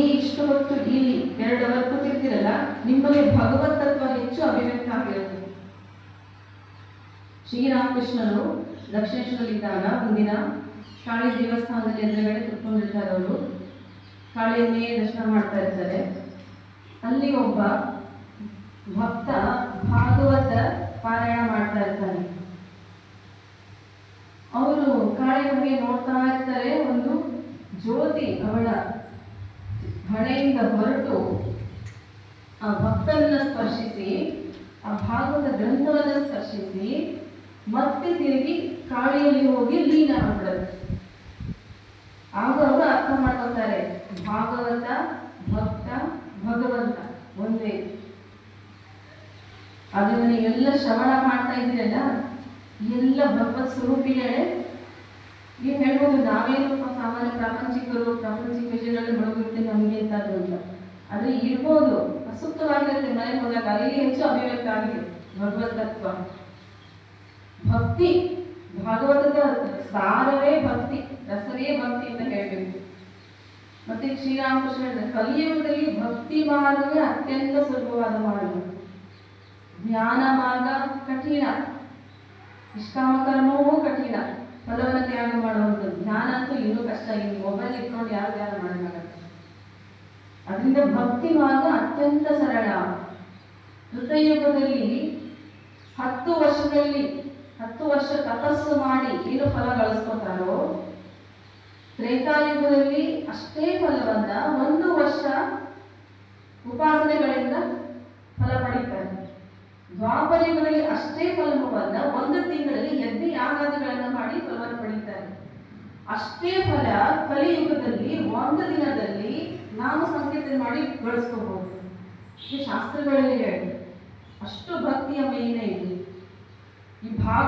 ಈ ಇಷ್ಟು ಹೊತ್ತು ಇಲ್ಲಿ ಎರಡು ಅವರ್ ನಿಮ್ಮಲ್ಲಿ ಭಗವತ್ ತತ್ವ ಹೆಚ್ಚು ಅಭಿವ್ಯಕ್ತ ಆಗಿರುತ್ತೆ. ಶ್ರೀರಾಮಕೃಷ್ಣರು ದಕ್ಷಿಣೇಶ್ವರದಲ್ಲಿದ್ದಾಗ ಒಂದಿನ ಕಾಳಿ ದೇವಸ್ಥಾನದಲ್ಲಿ ಎದುರುಗಡೆ ಕುತ್ಕೊಂಡಿರ್ತಾರೆ ಅವರು ಕಾಳಿಯನ್ನೇ ದರ್ಶನ ಮಾಡ್ತಾ ಇರ್ತಾರೆ. ಅಲ್ಲಿ ಒಬ್ಬ ಭಕ್ತ ಭಾಗವತ ಪಾರಾಯಣ ಮಾಡ್ತಾ ಇರ್ತಾನೆ. ಅವರು ಕಾಳಿ ಬಗ್ಗೆ ನೋಡ್ತಾ ಇರ್ತಾರೆ. ಒಂದು ಜ್ಯೋತಿ ಅವಳ ಹಣೆಯಿಂದ ಹೊರಟು ಆ ಭಕ್ತನನ್ನು ಸ್ಪರ್ಶಿಸಿ, ಆ ಭಾಗವತ ಗ್ರಂಥವನ್ನು ಸ್ಪರ್ಶಿಸಿ, ಮತ್ತೆ ತಿರುಗಿ ಕಾಳಿಯಲ್ಲಿ ಹೋಗಿ ಲೀನ ಆಗ್ಬಿಡುತ್ತೆ ಆಗ ಅರ್ಥ ಮಾಡ್ಕೊತಾರೆ ಭಾಗವತ, ಭಕ್ತ, ಭಗವಂತ ಒಂದೇ. ಅದನ್ನ ನೀವೆಲ್ಲ ಶ್ರವಣ ಮಾಡ್ತಾ ಇದ್ದೀರಲ್ಲ, ಎಲ್ಲ ಭಗವತ್ ಸ್ವರೂಪಿಗಳೇ. ನೀವು ಹೇಳ್ಬೋದು, ನಾವೇನು ಸಾಮಾನ್ಯ ಪ್ರಾಪಂಚಿಕರು, ಪ್ರಾಪಂಚಿಕ ವಿಷಯಗಳಲ್ಲಿ ಮುಳುಗಿರ್ತೀವಿ ನಮಗೆ ಎಂತಾದ್ರು ಅಂತ. ಆದ್ರೆ ಇರ್ಬೋದು ಅಸುಪ್ತವಾಗಿರುತ್ತೆ ಮನೆಗೆ ಹೋದಾಗ ಅಲ್ಲಿ ಹೆಚ್ಚು ಅಭಿವ್ಯಕ್ತ ಆಗಿದೆ ಭಗವತ್ ತತ್ವ ಭಕ್ತಿ ಭಾಗವತದ ಸಾರವೇ ಭಕ್ತಿ, ರಸವೇ ಭಕ್ತಿ ಅಂತ ಹೇಳ್ಬೇಕು. ಮತ್ತೆ ಶ್ರೀರಾಮಕೃಷ್ಣ ಕಲಿಯುಗದಲ್ಲಿ ಭಕ್ತಿ ಮಾರ್ಗವೇ ಅತ್ಯಂತ ಸುಲಭವಾದ ಮಾರ್ಗ. ಜ್ಞಾನ ಮಾರ್ಗ ಕಠಿಣ. ನಿಷ್ಕಾಮ ಕರ್ಮವೂ ಕಠಿಣ. ಫಲವನ್ನು ತ್ಯಾಗ ಮಾಡುವಂಥದ್ದು. ಜ್ಞಾನ ಅಂತೂ ಇನ್ನೂ ಕಷ್ಟ. ಇನ್ನು ಮೊಬೈಲ್ ಇಟ್ಕೊಂಡು ಯಾರು ಅದರಿಂದ ಭಕ್ತಿ ಮಾರ್ಗ ಅತ್ಯಂತ ಸರಳ. ಕೃತಯುಗದಲ್ಲಿ ಹತ್ತು ವರ್ಷದಲ್ಲಿ, ಹತ್ತು ವರ್ಷ ತಪಸ್ಸು ಮಾಡಿ ಏನು ಫಲ ಗಳಿಸ್ಕೊತಾರೋ ತ್ರೇತಾಯುಗದಲ್ಲಿ ಅಷ್ಟೇ ಫಲವನ್ನ ಒಂದು ವರ್ಷ ಉಪಾಸನೆಗಳಿಂದ ಫಲ ಪಡೀತಾರೆ. ದ್ವಾಪರಯುಗದಲ್ಲಿ ಅಷ್ಟೇ ಫಲವನ್ನ ಒಂದು ತಿಂಗಳಲ್ಲಿ ಯಜ್ಞ ಯಾಗಾದಿಗಳನ್ನು ಮಾಡಿ ಫಲವನ್ನು ಪಡೀತಾರೆ. ಅಷ್ಟೇ ಫಲ ಕಲಿಯುಗದಲ್ಲಿ ಒಂದು ದಿನದಲ್ಲಿ ನಾಮ ಮಾಡಿ ಈ ಶಾಸ್ತ್ರಗಳಲ್ಲಿ ಹೇಳಿ ಅಷ್ಟು ಭಕ್ತಿಯ ಮೇಲಿನ ಇದೆ. ಈ ಭಾಗ